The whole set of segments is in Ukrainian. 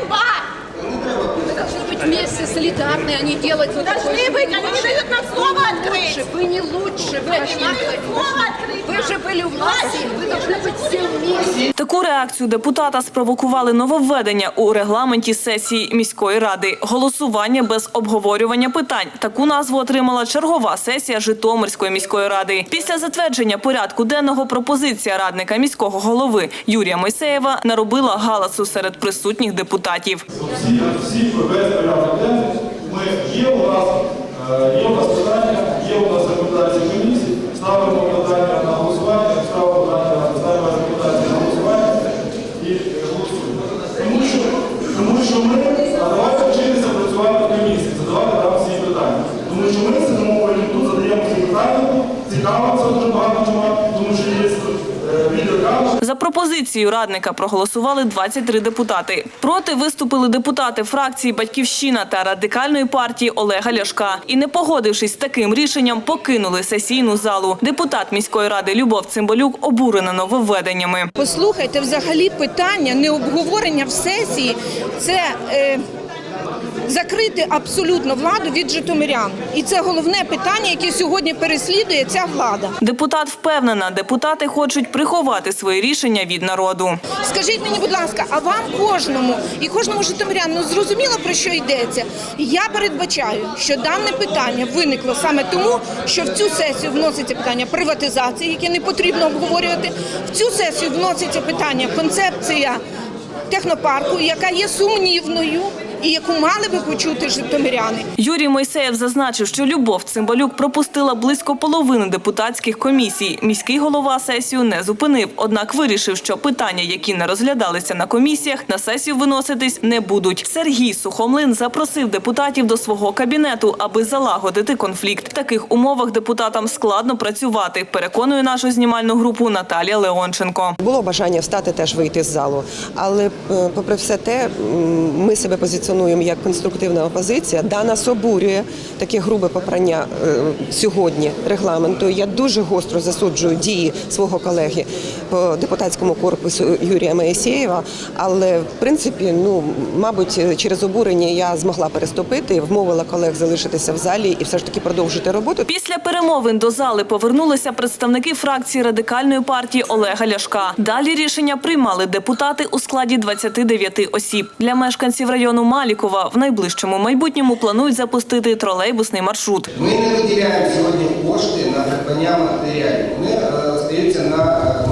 one bite. быть вместе, солидарны, а не делать вот такой Должны быть, они не дают нам слово лучше. открыть. Вы не лучше, вы Они не дают слово открыть. Вы же были у власти, вы должны быть все вместе. Таку реакцію депутата спровокували нововведення у регламенті сесії міської ради. Голосування без обговорювання питань. Таку назву отримала чергова сесія Житомирської міської ради. Після затвердження порядку денного пропозиція радника міського голови Юрія Мойсеєва наробила галасу серед присутніх депутатів. всі, всі весь порядок денний. Ми є у нас, е, є у нас питання, є у нас рекомендації комісії, ставимо питання на голосування, ставимо питання, ставимо рекомендації на голосування і голосуємо. Тому що, тому що ми, а давайте вчитися працювати в комісії, задавати нам всі питання. Тому що ми сидимо потім тут, задаємо всі питання, цікавимося дуже багато чого, За пропозицією радника проголосували 23 депутати. Проти виступили депутати фракції Батьківщина та радикальної партії Олега Ляшка. І не погодившись з таким рішенням, покинули сесійну залу. Депутат міської ради Любов Цимбалюк обурена нововведеннями. Послухайте, взагалі питання не обговорення в сесії це е, закрити абсолютно владу від житомирян. І це головне питання, яке сьогодні переслідує ця влада. Депутат впевнена, депутати хочуть приховати свої рішення від народу. Скажіть мені, будь ласка, а вам кожному і кожному житомиряну зрозуміло про що йдеться? Я передбачаю, що дане питання виникло саме тому, що в цю сесію вноситься питання приватизації, яке не потрібно обговорювати. В цю сесію вноситься питання концепція технопарку, яка є сумнівною і яку мали би почути житомиряни. Юрій Мойсеєв зазначив, що Любов Цимбалюк пропустила близько половини депутатських комісій. Міський голова сесію не зупинив, однак вирішив, що питання, які не розглядалися на комісіях, на сесію виноситись не будуть. Сергій Сухомлин запросив депутатів до свого кабінету, аби залагодити конфлікт. В таких умовах депутатам складно працювати. Переконує нашу знімальну групу Наталія Леонченко. Було бажання встати теж вийти з залу, але е, попри все те, ми себе позиціонуємо як конструктивна опозиція. Да, нас обурює таке грубе попрання е, сьогодні регламенту. Я дуже гостро засуджую дії свого колеги по депутатському корпусу Юрія Моїсєєва. Але в принципі, ну мабуть, через обурення я змогла переступити, вмовила колег залишитися в залі і все ж таки продовжити роботу. Після перемовин до зали повернулися представники фракції радикальної партії Олега Ляшка. Далі рішення приймали депутати у складі 29 осіб. Для мешканців району Малікова в найближчому майбутньому планують запустити тролейбусний маршрут. Ми не виділяємо сьогодні кошти на придбання матеріалів. Вони е, остаються на е,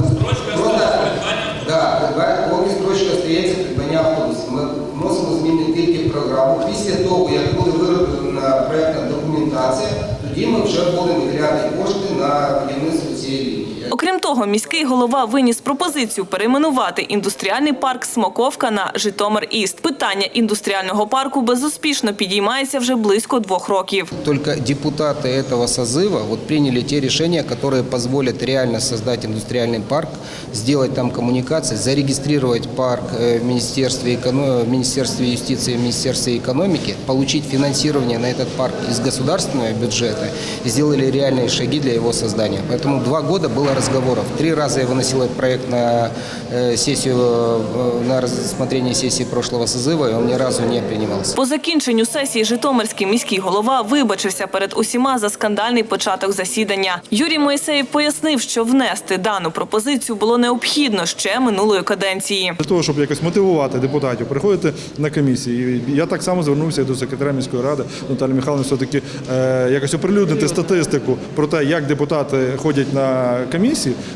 придбання- строчка остається придбання автобусів. Ми вносимо зміни тільки в програму. Після того, як буде вироблена проєктна документація, тоді ми вже будемо виділяти кошти на будівництво цієї. Окрім того, міський голова виніс пропозицію перейменувати індустріальний парк Смоковка на Житомир Іст. Питання індустріального парку безуспішно підіймається вже близько двох років. Только депутаты этого созыва вот приняли те решения, которые позволят реально создать индустриальный парк, сделать там коммуникации, зарегистрировать парк э, в Министерстве, эконо- в Министерстве юстиции и в Министерстве экономики, получить финансирование на этот парк из государственного бюджета и сделали реальные шаги для его создания. Поэтому два года было разговоров. Три раза я выносил этот проект на э, сессию, э, на рассмотрение сессии прошлого созыва, и он ни разу не принимался. По закінченню сесії Житомирський міський голова вибачився перед усіма за скандальний початок засідання. Юрій Моїсеєв пояснив, що внести дану пропозицію було необхідно ще минулої каденції. Для того, щоб якось мотивувати депутатів, приходити на комісії. І Я так само звернувся до секретаря міської ради Наталі Михайловни, все-таки е, якось оприлюднити статистику про те, як депутати ходять на комісії.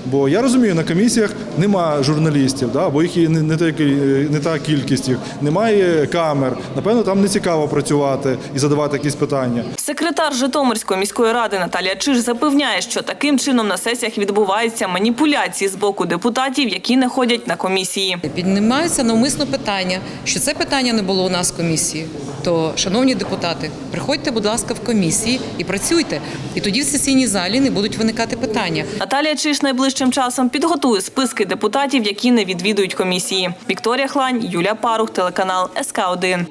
Бо я розумію, на комісіях нема журналістів, да, бо їх і не, не, не та кількість їх, немає камер. Напевно, там не цікаво працювати і задавати якісь питання. Секретар Житомирської міської ради Наталія Чиж запевняє, що таким чином на сесіях відбуваються маніпуляції з боку депутатів, які не ходять на комісії. Піднімається навмисно питання, що це питання не було у нас в комісії. То, шановні депутати, приходьте, будь ласка, в комісії і працюйте. І тоді в сесійній залі не будуть виникати питання. Наталія Чиш найближчим часом підготує списки депутатів, які не відвідують комісії. Вікторія Хлань, Юлія Парух, телеканал СК 1